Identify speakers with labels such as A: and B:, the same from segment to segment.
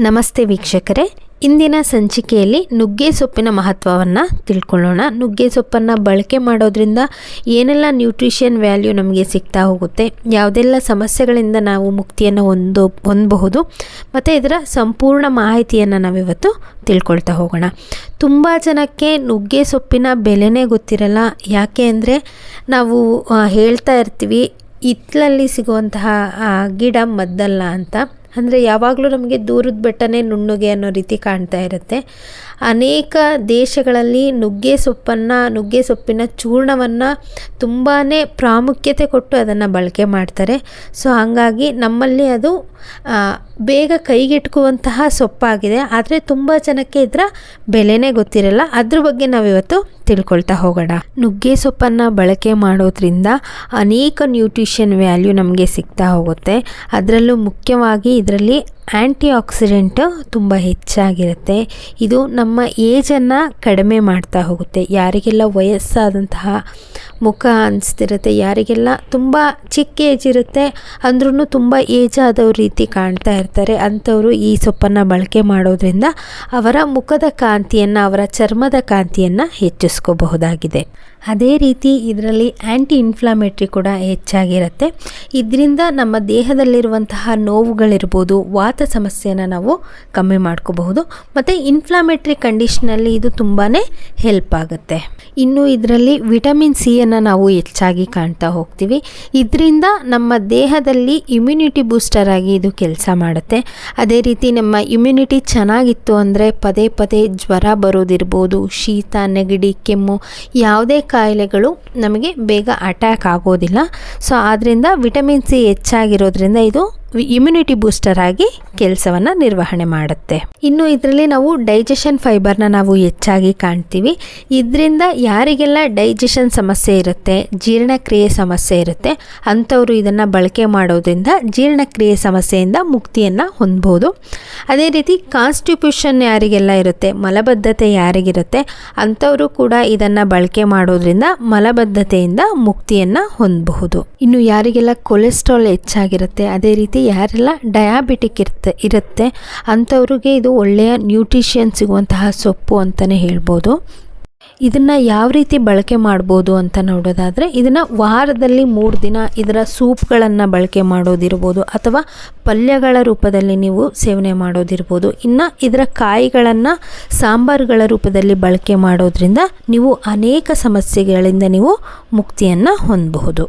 A: ನಮಸ್ತೆ ವೀಕ್ಷಕರೇ. ಇಂದಿನ ಸಂಚಿಕೆಯಲ್ಲಿ ನುಗ್ಗೆ ಸೊಪ್ಪಿನ ಮಹತ್ವವನ್ನು ತಿಳ್ಕೊಳ್ಳೋಣ. ನುಗ್ಗೆ ಸೊಪ್ಪನ್ನು ಬಳಕೆ ಮಾಡೋದ್ರಿಂದ ಏನೆಲ್ಲ ನ್ಯೂಟ್ರಿಷನ್ ವ್ಯಾಲ್ಯೂ ನಮಗೆ ಸಿಗ್ತಾ ಹೋಗುತ್ತೆ, ಯಾವುದೆಲ್ಲ ಸಮಸ್ಯೆಗಳಿಂದ ನಾವು ಮುಕ್ತಿಯನ್ನು ಹೊಂದೋ, ಹೊಂದಬಹುದು, ಮತ್ತು ಇದರ ಸಂಪೂರ್ಣ ಮಾಹಿತಿಯನ್ನು ನಾವಿವತ್ತು ತಿಳ್ಕೊಳ್ತಾ ಹೋಗೋಣ. ತುಂಬ ಜನಕ್ಕೆ ನುಗ್ಗೆ ಸೊಪ್ಪಿನ ಬೆಲೆನೇ ಗೊತ್ತಿರಲ್ಲ. ಯಾಕೆ ಅಂದರೆ ನಾವು ಹೇಳ್ತಾ ಇರ್ತೀವಿ ಹಿತ್ತಲಲ್ಲಿ ಸಿಗುವಂತಹ ಗಿಡ ಮದ್ದಲ್ಲ ಅಂತ. ಅಂದರೆ ಯಾವಾಗಲೂ ನಮಗೆ ದೂರದ ಬೆಟ್ಟನೇ ನುಣ್ಣುಗೆ ಅನ್ನೋ ರೀತಿ ಕಾಣ್ತಾ ಇರುತ್ತೆ. ಅನೇಕ ದೇಶಗಳಲ್ಲಿ ನುಗ್ಗೆ ಸೊಪ್ಪನ್ನು, ನುಗ್ಗೆ ಸೊಪ್ಪಿನ ಚೂರ್ಣವನ್ನು ತುಂಬಾ ಪ್ರಾಮುಖ್ಯತೆ ಕೊಟ್ಟು ಅದನ್ನು ಬಳಕೆ ಮಾಡ್ತಾರೆ. ಸೊ ಹಾಗಾಗಿ ನಮ್ಮಲ್ಲಿ ಅದು ಬೇಗ ಕೈಗೆಟುಕುವಂತಹ ಸೊಪ್ಪಾಗಿದೆ. ಆದರೆ ತುಂಬ ಜನಕ್ಕೆ ಇದರ ಬೆಲೆನೇ ಗೊತ್ತಿರಲ್ಲ. ಅದ್ರ ಬಗ್ಗೆ ನಾವಿವತ್ತು ತಿಳ್ಕೊಳ್ತಾ ಹೋಗೋಣ. ನುಗ್ಗೆ ಸೊಪ್ಪನ್ನು ಬಳಕೆ ಮಾಡೋದ್ರಿಂದ ಅನೇಕ ನ್ಯೂಟ್ರಿಷನ್ ವ್ಯಾಲ್ಯೂ ನಮಗೆ ಸಿಗ್ತಾ ಹೋಗುತ್ತೆ. ಅದರಲ್ಲೂ ಮುಖ್ಯವಾಗಿ ಇದರಲ್ಲಿ ಆ್ಯಂಟಿ ಆಕ್ಸಿಡೆಂಟ್ ತುಂಬ ಹೆಚ್ಚಾಗಿರುತ್ತೆ. ಇದು ನಮ್ಮ ಏಜನ್ನು ಕಡಿಮೆ ಮಾಡ್ತಾ ಹೋಗುತ್ತೆ. ಯಾರಿಗೆಲ್ಲ ವಯಸ್ಸಾದಂತಹ ಮುಖ ಅನಿಸ್ತಿರುತ್ತೆ, ಯಾರಿಗೆಲ್ಲ ತುಂಬ ಚಿಕ್ಕ ಏಜ್ ಇರುತ್ತೆ ಅಂದ್ರೂ ತುಂಬ ಏಜ್ ಆದವ್ರ ರೀತಿ ಕಾಣ್ತಾ ಇರ್ತಾರೆ. ಅಂಥವರು ಈ ಸೊಪ್ಪನ್ನು ಬಳಕೆ ಮಾಡೋದ್ರಿಂದ ಅವರ ಮುಖದ ಕಾಂತಿಯನ್ನು, ಅವರ ಚರ್ಮದ ಕಾಂತಿಯನ್ನು ಹೆಚ್ಚಿಸ್ಕೋಬಹುದಾಗಿದೆ. ಅದೇ ರೀತಿ ಇದರಲ್ಲಿ ಆ್ಯಂಟಿ ಇನ್ಫ್ಲಾಮೇಟ್ರಿ ಕೂಡ ಹೆಚ್ಚಾಗಿರುತ್ತೆ. ಇದರಿಂದ ನಮ್ಮ ದೇಹದಲ್ಲಿರುವಂತಹ ನೋವುಗಳಿರ್ಬೋದು ವಾತ ಸಮಸ್ಯೆನ ನಾವು ಕಮ್ಮಿ ಮಾಡ್ಕೋಬಹುದು. ಮತ್ತು ಕಂಡೀಷನ್ ಕಂಡೀಷನಲ್ಲಿ ಇದು ತುಂಬಾ ಹೆಲ್ಪ್ ಆಗುತ್ತೆ. ಇನ್ನು ಇದರಲ್ಲಿ ವಿಟಮಿನ್ ಸಿಯನ್ನು ನಾವು ಹೆಚ್ಚಾಗಿ ಕಾಣ್ತಾ ಹೋಗ್ತೀವಿ. ಇದರಿಂದ ನಮ್ಮ ದೇಹದಲ್ಲಿ ಇಮ್ಯುನಿಟಿ ಬೂಸ್ಟರ್ ಆಗಿ ಇದು ಕೆಲಸ ಮಾಡುತ್ತೆ. ಅದೇ ರೀತಿ ನಮ್ಮ ಇಮ್ಯುನಿಟಿ ಚೆನ್ನಾಗಿತ್ತು ಅಂದರೆ ಪದೇ ಪದೇ ಜ್ವರ ಬರೋದಿರ್ಬೋದು, ಶೀತ, ನೆಗಡಿ, ಕೆಮ್ಮು, ಯಾವುದೇ ಕಾಯಿಲೆಗಳು ನಮಗೆ ಬೇಗ ಅಟ್ಯಾಕ್ ಆಗೋದಿಲ್ಲ. ಸೊ ಆದ್ದರಿಂದ ವಿಟಮಿನ್ ಸಿ ಹೆಚ್ಚಾಗಿರೋದ್ರಿಂದ ಇದು ಇಮ್ಯುನಿಟಿ ಬೂಸ್ಟರ್ ಆಗಿ ಕೆಲಸವನ್ನು ನಿರ್ವಹಣೆ ಮಾಡುತ್ತೆ. ಇನ್ನು ಇದರಲ್ಲಿ ನಾವು ಡೈಜೆಷನ್ ಫೈಬರ್ನ ನಾವು ಹೆಚ್ಚಾಗಿ ಕಾಣ್ತೀವಿ. ಇದರಿಂದ ಯಾರಿಗೆಲ್ಲ ಡೈಜೆಷನ್ ಸಮಸ್ಯೆ ಇರುತ್ತೆ, ಜೀರ್ಣಕ್ರಿಯೆ ಸಮಸ್ಯೆ ಇರುತ್ತೆ, ಅಂಥವರು ಇದನ್ನು ಬಳಕೆ ಮಾಡೋದ್ರಿಂದ ಜೀರ್ಣಕ್ರಿಯೆ ಸಮಸ್ಯೆಯಿಂದ ಮುಕ್ತಿಯನ್ನು ಹೊಂದ್ಬೋದು. ಅದೇ ರೀತಿ ಕಾನ್ಸ್ಟಿಟ್ಯೂಷನ್ ಯಾರಿಗೆಲ್ಲ ಇರುತ್ತೆ, ಮಲಬದ್ಧತೆ ಯಾರಿಗಿರುತ್ತೆ, ಅಂಥವರು ಕೂಡ ಇದನ್ನು ಬಳಕೆ ಮಾಡೋದ್ರಿಂದ ಮಲಬದ್ಧತೆಯಿಂದ ಮುಕ್ತಿಯನ್ನು ಹೊಂದಬಹುದು. ಇನ್ನು ಯಾರಿಗೆಲ್ಲ ಕೊಲೆಸ್ಟ್ರಾಲ್ ಹೆಚ್ಚಾಗಿರುತ್ತೆ, ಅದೇ ರೀತಿ ಯಾರೆಲ್ಲ ಡಯಾಬಿಟಿಕ್ ಇರುತ್ತೆ ಇರುತ್ತೆ, ಅಂಥವ್ರಿಗೆ ಇದು ಒಳ್ಳೆಯ ನ್ಯೂಟ್ರಿಷನ್ ಸಿಗುವಂತಹ ಸೊಪ್ಪು ಅಂತಲೇ ಹೇಳ್ಬೋದು. ಇದನ್ನು ಯಾವ ರೀತಿ ಬಳಕೆ ಮಾಡ್ಬೋದು ಅಂತ ನೋಡೋದಾದರೆ, ಇದನ್ನು ವಾರದಲ್ಲಿ ಮೂರು ದಿನ ಇದರ ಸೂಪ್ಗಳನ್ನು ಬಳಕೆ ಮಾಡೋದಿರ್ಬೋದು, ಅಥವಾ ಪಲ್ಯಗಳ ರೂಪದಲ್ಲಿ ನೀವು ಸೇವನೆ ಮಾಡೋದಿರ್ಬೋದು. ಇನ್ನು ಇದರ ಕಾಯಿಗಳನ್ನು ಸಾಂಬಾರುಗಳ ರೂಪದಲ್ಲಿ ಬಳಕೆ ಮಾಡೋದ್ರಿಂದ ನೀವು ಅನೇಕ ಸಮಸ್ಯೆಗಳಿಂದ ನೀವು ಮುಕ್ತಿಯನ್ನು ಹೊಂದಬಹುದು.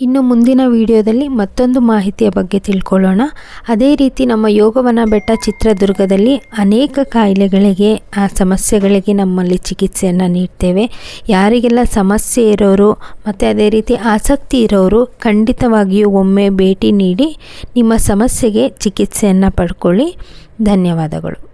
A: ಇನ್ನು ಮುಂದಿನ ವಿಡಿಯೋದಲ್ಲಿ ಮತ್ತೊಂದು ಮಾಹಿತಿಯ ಬಗ್ಗೆ ತಿಳ್ಕೊಳ್ಳೋಣ. ಅದೇ ರೀತಿ ನಮ್ಮ ಯೋಗವನ ಬೆಟ್ಟ ಚಿತ್ರದುರ್ಗದಲ್ಲಿ ಅನೇಕ ಕಾಯಿಲೆಗಳಿಗೆ, ಆ ಸಮಸ್ಯೆಗಳಿಗೆ ನಮ್ಮಲ್ಲಿ ಚಿಕಿತ್ಸೆಯನ್ನು ನೀಡ್ತೇವೆ. ಯಾರಿಗೆಲ್ಲ ಸಮಸ್ಯೆ ಇರೋರು, ಮತ್ತು ಅದೇ ರೀತಿ ಆಸಕ್ತಿ ಇರೋರು ಖಂಡಿತವಾಗಿಯೂ ಒಮ್ಮೆ ಭೇಟಿ ನೀಡಿ ನಿಮ್ಮ ಸಮಸ್ಯೆಗೆ ಚಿಕಿತ್ಸೆಯನ್ನು ಪಡ್ಕೊಳ್ಳಿ. ಧನ್ಯವಾದಗಳು.